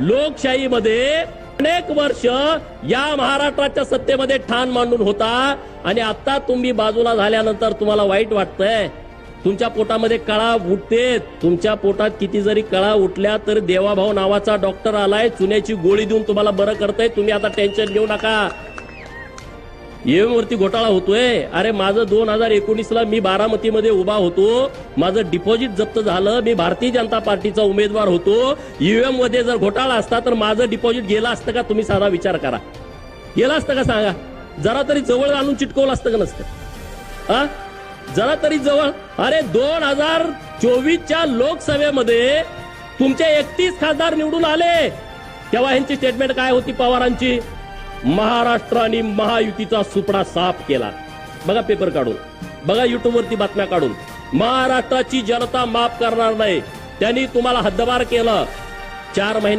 लोकशाहीमध्ये अनेक वर्ष या महाराष्ट्राच्या सत्तेमध्ये ठाण मांडून होता. आणि आता तुम्ही बाजूला झाल्यानंतर तुम्हाला वाईट वाटतंय. तुमच्या पोटामध्ये कळा उठते. तुमच्या पोटात किती जरी कळा उठल्या तर देवाभाऊ नावाचा डॉक्टर आलाय. चुन्याची गोळी देऊन तुम्हाला बरं करतय. तुम्ही आता टेन्शन घेऊ नका. ईव्हीएम वरती घोटाळा होतोय. अरे माझं दोन हजार एकोणीस ला मी बारामतीमध्ये उभा होतो. माझं डिपॉझिट जप्त झालं. मी भारतीय जनता पार्टीचा उमेदवार होतो. ईव्हीएममध्ये जर घोटाळा असता तर माझं डिपॉझिट गेलं असतं का? तुम्ही साधा विचार करा. गेलं असतं का सांगा? जरा तरी जवळ आणून चिटकवलं असतं का नसतं? हा जरा तरी जवळ. अरे दोन हजार चोवीसच्या लोकसभेमध्ये तुमचे एकतीस खासदार निवडून आले. तेव्हा ह्यांची स्टेटमेंट काय होती पवारांची? महाराष्ट्राने महायुतीचा सुपडा साफ केला. बघा पेपर काढून. बघा युट्यूबवरती बातम्या काढून. महाराष्ट्राची जनता माफ करणार नाही. त्यांनी तुम्हाला हद्दबार केलं. चार महिने